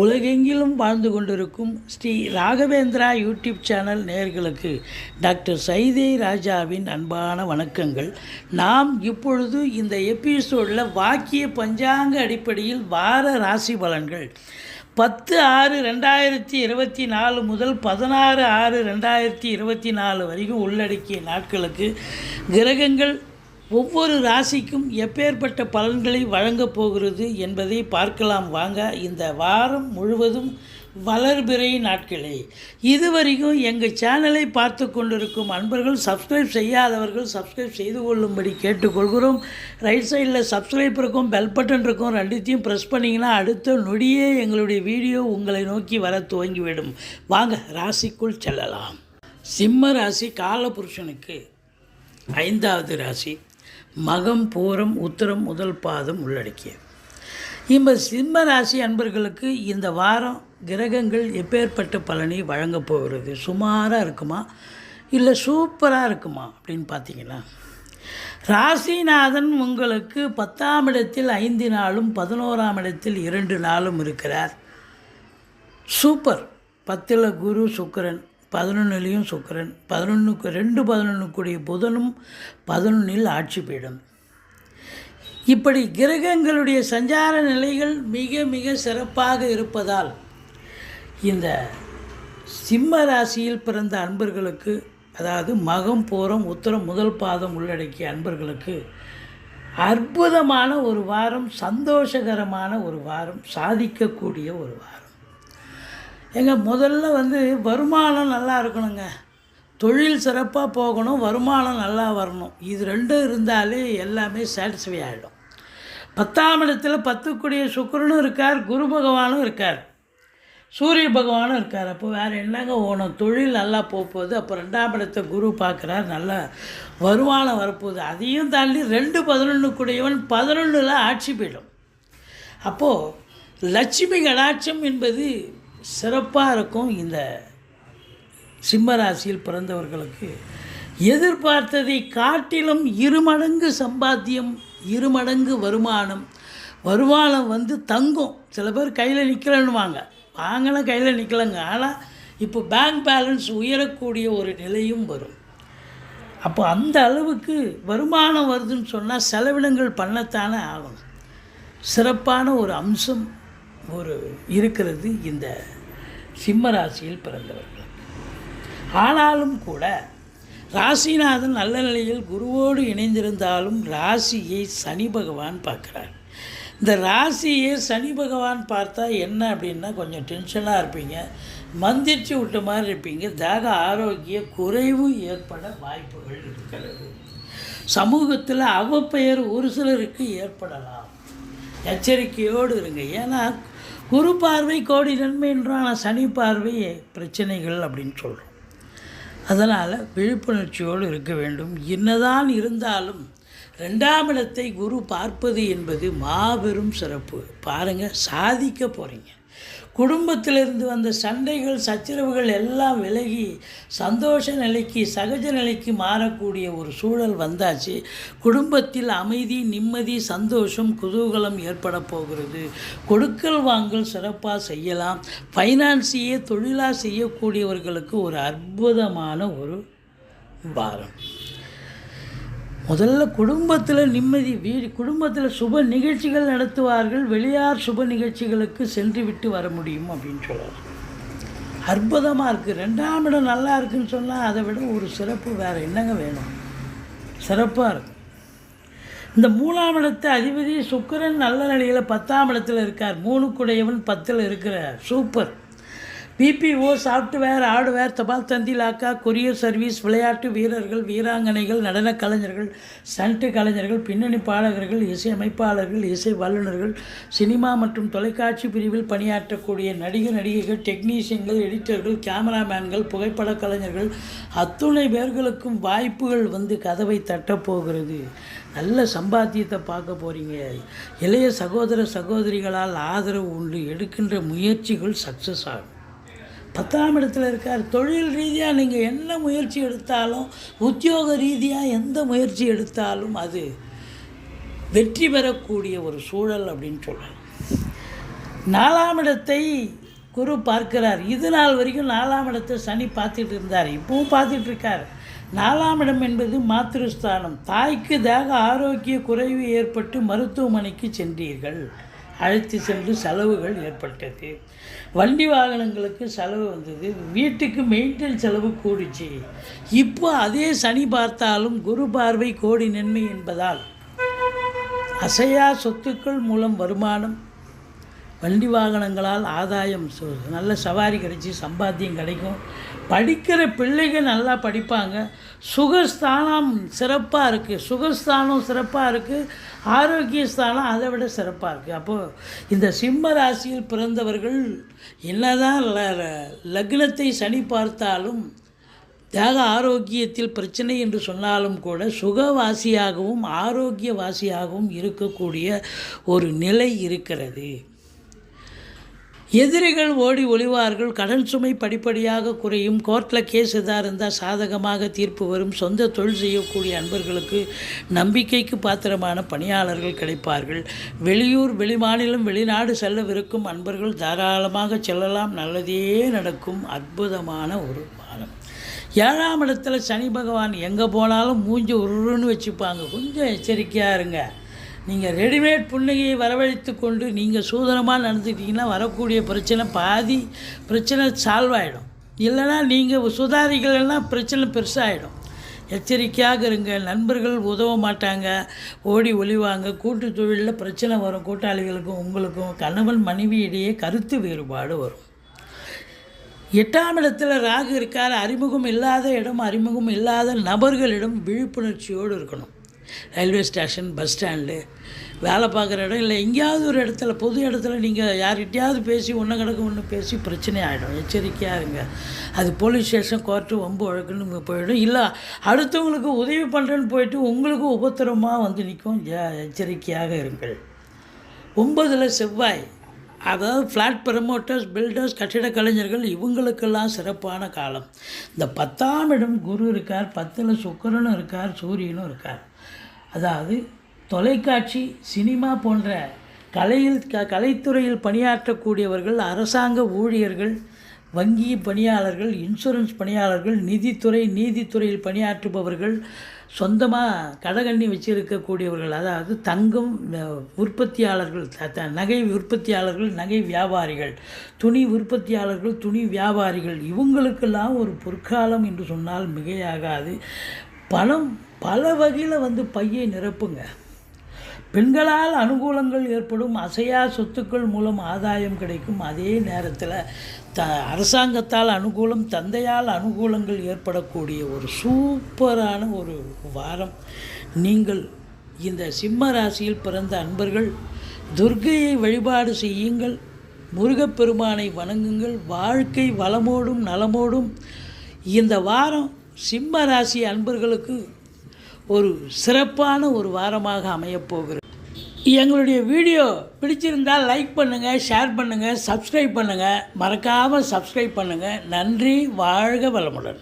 உலகெங்கிலும் வாழ்ந்து கொண்டிருக்கும் ஸ்ரீ ராகவேந்திரா யூடியூப் சேனல் நேர்களுக்கு டாக்டர் சைதே ராஜாவின் அன்பான வணக்கங்கள். நாம் இப்பொழுது இந்த எபிசோடில் வாக்கிய பஞ்சாங்க அடிப்படையில் வார ராசி பலன்கள். பத்து ஆறு ரெண்டாயிரத்தி இருபத்தி நாலு முதல் பதினாறு ஆறு ரெண்டாயிரத்தி இருபத்தி நாலு வரைக்கும் உள்ளடக்கிய நாட்களுக்கு கிரகங்கள் ஒவ்வொரு ராசிக்கும் எப்பேற்பட்ட பலன்களை வழங்கப் போகிறது என்பதை பார்க்கலாம். வாங்க இந்த வாரம் முழுவதும் வளர்பிறை நாட்களே. இதுவரைக்கும் எங்கள் சேனலை பார்த்து கொண்டிருக்கும் அன்பர்கள் சப்ஸ்கிரைப் செய்யாதவர்கள் சப்ஸ்கிரைப் செய்து கொள்ளும்படி கேட்டுக்கொள்கிறோம். ரைட் சைடில் சப்ஸ்கிரைப் இருக்கும் பெல் பட்டன் இருக்கும் ரெண்டுத்தையும் ப்ரெஸ் பண்ணிங்கன்னா அடுத்த நொடியே எங்களுடைய வீடியோ உங்களை நோக்கி வர துவங்கிவிடும். வாங்க ராசிக்குள் செல்லலாம். சிம்ம ராசி காலபுருஷனுக்கு ஐந்தாவது ராசி. மகம் பூரம் உத்திரம் முதல் பாதம் உள்ளடக்கிய இந்த சிம்ம ராசி அன்பர்களுக்கு இந்த வாரம் கிரகங்கள் எப்பேற்பட்ட பலனை வழங்கப் போகிறது? சுமாராக இருக்குமா? இல்லை சூப்பராக இருக்குமா? அப்படின்னு பார்த்தீங்கன்னா ராசிநாதன் உங்களுக்கு பத்தாம் இடத்தில் ஐந்து நாளும் பதினோராம் இடத்தில் இரண்டு நாளும் இருக்கிறார். சூப்பர். பத்தில் குரு சுக்கரன். பதினொன்றுலேயும் சுக்கிரன். பதினொன்றுக்கு ரெண்டு பதினொன்றுக்குடைய புதனும் பதினொன்றில் ஆட்சி பீடம். இப்படி கிரகங்களுடைய சஞ்சார நிலைகள் மிக மிக சிறப்பாக இருப்பதால் இந்த சிம்ம ராசியில் பிறந்த அன்பர்களுக்கு அதாவது மகம் பூரம் உத்தரம் முதல் பாதம் உள்ளடக்கிய அன்பர்களுக்கு அற்புதமான ஒரு வாரம் சந்தோஷகரமான ஒரு வாரம் சாதிக்கக்கூடிய ஒரு வாரம். எங்க முதல்ல வந்து வருமானம் நல்லா இருக்கணுங்க. தொழில் சிறப்பாக போகணும் வருமானம் நல்லா வரணும். இது ரெண்டும் இருந்தாலே எல்லாமே சாட்டிஸ்ஃபை ஆகிடும் பத்தாம் இடத்தில் பத்துக்குடிய சுக்கிரனும் இருக்கார் குரு பகவானும் இருக்கார். சூரிய பகவானும் இருக்கார். அப்போ வேறு என்னங்க ஓணும்? தொழில் நல்லா போக போகுது அப்போ ரெண்டாம் இடத்தை குரு பார்க்குறார். நல்லா வருமானம் வரப்போகுது. அதையும் தாண்டி ரெண்டு பதினொன்று கூடியவன் பதினொன்றில் ஆட்சி போயிடும். அப்போது லட்சுமி கடாட்சம் என்பது சிறப்பாக இருக்கும் இந்த சிம்மராசியில் பிறந்தவர்களுக்கு. எதிர்பார்த்ததை காட்டிலும் இருமடங்கு சம்பாத்தியம் இருமடங்கு வருமானம் வருமானம் வந்து தங்கும். சில பேர் கையில் நிற்கலன்னுவாங்க வாங்கினா கையில் நிற்கலங்க ஆனால் இப்போ பேங்க் பேலன்ஸ் உயரக்கூடிய ஒரு நிலையும் வரும். அப்போ அந்த அளவுக்கு வருமானம் வருதுன்னு சொன்னால் செலவினங்கள் பண்ணத்தானே ஆகணும். சிறப்பான ஒரு அம்சம். ஒரு இருக்கிறது இந்த சிம்ம ராசியில் பிறந்தவர்கள். ஆனாலும் கூட ராசிநாதன் நல்ல நிலையில் குருவோடு இணைந்திருந்தாலும் ராசியை சனி பகவான் பார்க்குறார். இந்த ராசியை சனி பகவான் பார்த்தா என்ன அப்படின்னா கொஞ்சம் டென்ஷனாக இருப்பீங்க. மந்திரிச்சு விட்ட மாதிரி இருப்பீங்க. தேக ஆரோக்கிய குறைவு ஏற்பட வாய்ப்புகள் இருக்கிறது. சமூகத்தில் அவப்பெயர் ஒரு சிலருக்கு ஏற்படலாம். எச்சரிக்கையோடு இருங்க. ஏன்னா குரு பார்வை கோடி நன்மை என்றான ஆனால் சனி பார்வை பிரச்சனைகள் அப்படின்னு சொல்கிறோம் அதனால் விழிப்புணர்ச்சியோடு இருக்க வேண்டும். என்னதான் இருந்தாலும் ரெண்டாம் இடத்தை குரு பார்ப்பது என்பது மாபெரும் சிறப்பு. பாருங்கள் சாதிக்க போகிறீங்க குடும்பத்திலிருந்து வந்த சண்டைகள் சச்சரவுகள் எல்லாம் விலகி சந்தோஷ நிலைக்கு சகஜ நிலைக்கு மாறக்கூடிய ஒரு சூழல் வந்தாச்சு. குடும்பத்தில் அமைதி நிம்மதி சந்தோஷம் குதூகலம் ஏற்பட போகிறது. கொடுக்கல் வாங்கல் சிறப்பாக செய்யலாம். ஃபைனான்ஸையே தொழிலாக செய்யக்கூடியவர்களுக்கு ஒரு அற்புதமான ஒரு வாரம். முதல்ல குடும்பத்தில் நிம்மதி வீடு குடும்பத்தில் சுப நிகழ்ச்சிகள் நடத்துவார்கள் வெளியார் சுப நிகழ்ச்சிகளுக்கு சென்று விட்டு வர முடியும் அப்படின்னு சொல்லலாம் அற்புதமாக இருக்குது ரெண்டாம் இடம் நல்லா இருக்குன்னு சொன்னால் அதை விட ஒரு சிறப்பு வேறு என்னங்க வேணும்? சிறப்பாக இருக்கும் இந்த மூணாம் இடத்து அதிபதி சுக்கிரன் நல்ல நிலையில் பத்தாம் இடத்துல இருக்கார். மூணுக்குடையவன் பத்தில் இருக்கிறார். சூப்பர். பிபிஓ சாஃப்ட்வேர் ஹார்ட்வேர் தபால் தந்தி லாக்கா கொரியர் சர்வீஸ் விளையாட்டு வீரர்கள் வீராங்கனைகள் நடனக் கலைஞர்கள் ஸ்டண்ட் கலைஞர்கள் பின்னணி பாடகர்கள் இசையமைப்பாளர்கள் இசை வல்லுநர்கள் சினிமா மற்றும் தொலைக்காட்சி பிரிவில் பணியாற்றக்கூடிய நடிகர் நடிகைகள் டெக்னீஷியன்கள் எடிட்டர்கள் கேமராமேன்கள் புகைப்படக் கலைஞர்கள் அத்துணை பேர்களுக்கும் வாய்ப்புகள் வந்து கதவை தட்டப்போகிறது நல்ல சம்பாத்தியத்தை பார்க்க போகிறீங்க இளைய சகோதர சகோதரிகளால் ஆதரவு உண்டு. எடுக்கின்ற முயற்சிகள் சக்ஸஸ் ஆகும். பத்தாம் இடத்துல இருக்கார். தொழில் ரீதியாக நீங்கள் என்ன முயற்சி எடுத்தாலும் உத்தியோக ரீதியாக எந்த முயற்சி எடுத்தாலும் அது வெற்றி பெறக்கூடிய ஒரு சூழல் அப்படின்னு சொல்லலாம் நாலாம் இடத்தை குரு பார்க்கிறார். இது நாள் வரைக்கும் நாலாம் இடத்தை சனி பார்த்துட்டு இருந்தார். இப்பவும் பார்த்துட்டு இருக்கார். நாலாம் இடம் என்பது மாத்திருஸ்தானம். தாய்க்கு தேக ஆரோக்கிய குறைவு ஏற்பட்டு மருத்துவமனைக்கு சென்றீர்கள். அழைத்து சென்று செலவுகள் ஏற்பட்டது. வண்டி வாகனங்களுக்கு செலவு வந்தது. வீட்டுக்கு மெயின்டெனன்ஸ் செலவு கூடிச்சு. இப்போ அதே சனி பார்த்தாலும் குரு பார்வை கோடி நன்மை என்பதால் அசையா சொத்துக்கள் மூலம் வருமானம் வண்டி வாகனங்களால் ஆதாயம். சு- நல்ல சவாரி கிடைச்சி சம்பாத்தியம் கிடைக்கும். படிக்கிற பிள்ளைகள் நல்லா படிப்பாங்க. சுகஸ்தானம் சிறப்பாக இருக்குது சுகஸ்தானம் சிறப்பாக இருக்குது ஆரோக்கிய ஸ்தானம் அதை விட சிறப்பாக இருக்குது அப்போது இந்த சிம்ம ராசியில் பிறந்தவர்கள் என்னதான் ல- லக்னத்தை சனி பார்த்தாலும் தேக ஆரோக்கியத்தில் பிரச்சனை என்று சொன்னாலும் கூட சுகவாசியாகவும் ஆரோக்கியவாசியாகவும் இருக்கக்கூடிய ஒரு நிலை இருக்கிறது. எதிரிகள் ஓடி ஒளிவார்கள் கடன் சுமை படிப்படியாக குறையும். கோர்ட்டில் கேஸ் எதாக இருந்தால் சாதகமாக தீர்ப்பு வரும். சொந்த தொழில் செய்யக்கூடிய அன்பர்களுக்கு நம்பிக்கைக்கு பாத்திரமான பணியாளர்கள் கிடைப்பார்கள். வெளியூர் வெளிமாநிலம் வெளிநாடு செல்லவிருக்கும் அன்பர்கள் தாராளமாக செல்லலாம். நல்லதே நடக்கும். அற்புதமான ஒரு மாதம். ஏழாம் இடத்துல சனி பகவான் எங்கே போனாலும் மூஞ்சி உருன்னு வச்சுப்பாங்க. கொஞ்சம் எச்சரிக்கையாக இருங்க. நீங்கள் ரெடிமேட் புன்னகையை வரவழைத்து கொண்டு நீங்கள் சூதனமாக நடந்துக்கிட்டீங்கன்னா வரக்கூடிய பிரச்சனை பாதி பிரச்சனை சால்வ் ஆகிடும் இல்லைன்னா நீங்கள் சுதாரிக்கலைன்னா பிரச்சனை பெருசாகிடும் எச்சரிக்கையாக இருங்க. நண்பர்கள் உதவ மாட்டாங்க. ஓடி ஒளிவாங்க. கூட்டு தொழிலில் பிரச்சனை வரும். கூட்டாளிகளுக்கும் உங்களுக்கும் கணவன் மனைவி இடையே கருத்து வேறுபாடு வரும். எட்டாம் இடத்துல ராகு இருக்கார். அறிமுகம் இல்லாத இடம் அறிமுகம் இல்லாத நபர்களிடம் விழிப்புணர்ச்சியோடு இருக்கணும். Railway station bus stand. வேலை பார்க்குற இடம் இல்லை. எங்கேயாவது ஒரு இடத்துல பொது இடத்துல நீங்கள் யார்கிட்டையாவது பேசி ஒன்று கிடக்கு ஒன்று பேசி பிரச்சனை ஆகிடும் எச்சரிக்கையாக இருங்க. அது போலீஸ் ஸ்டேஷன் கோர்ட்டு ஒம்பு வழக்குன்னு போயிடும். இல்லை அடுத்தவங்களுக்கு உதவி பண்ணுறேன்னு போயிட்டு உங்களுக்கு உபத்திரமாக வந்து நிற்கும் எச்சரிக்கையாக இருங்கள். ஒன்பதில் செவ்வாய். அதாவது ஃப்ளாட் ப்ரமோட்டர்ஸ் பில்டர்ஸ் கட்டிட கலைஞர்கள் இவங்களுக்கெல்லாம் சிறப்பான காலம். இந்த பத்தாம் இடம் குரு இருக்கார் பத்தில் சுக்கரனும் இருக்கார் சூரியனும் இருக்கார். அதாவது தொலைக்காட்சி சினிமா போன்ற கலையில் க கலைத்துறையில் பணியாற்றக்கூடியவர்கள் அரசாங்க ஊழியர்கள் வங்கி பணியாளர்கள் இன்சூரன்ஸ் பணியாளர்கள் நிதித்துறை நீதித்துறையில் பணியாற்றுபவர்கள் சொந்தமாக கடகண்ணி வச்சிருக்கக்கூடியவர்கள் அதாவது தங்கம் உற்பத்தியாளர்கள் த- த- நகை உற்பத்தியாளர்கள் நகை வியாபாரிகள் துணி உற்பத்தியாளர்கள் துணி வியாபாரிகள் இவங்களுக்கெல்லாம் ஒரு பொற்காலம் என்று சொன்னால் மிகையாகாது. பணம் பல வகையில் வந்து பையை நிரப்புங்க. பெண்களால் அனுகூலங்கள் ஏற்படும் அசையா சொத்துக்கள் மூலம் ஆதாயம் கிடைக்கும். அதே நேரத்தில் த அரசாங்கத்தால் அனுகூலம் தந்தையால் அனுகூலங்கள் ஏற்படக்கூடிய ஒரு சூப்பரான ஒரு வாரம். நீங்கள் இந்த சிம்ம ராசியில் பிறந்த அன்பர்கள் துர்க்கையை வழிபாடு செய்யுங்கள். முருகப்பெருமானை வணங்குங்கள். வாழ்க்கை வளமோடும் நலமோடும் இந்த வாரம் சிம்ம ராசி அன்பர்களுக்கு ஒரு சிறப்பான ஒரு வாரமாக அமையப் போகிறது. எங்களுடைய வீடியோ பிடிச்சிருந்தால் லைக் பண்ணுங்கள் ஷேர் பண்ணுங்கள் சப்ஸ்கிரைப் பண்ணுங்கள் மறக்காமல் சப்ஸ்கிரைப் பண்ணுங்கள் நன்றி வாழ்க வளமுடன்.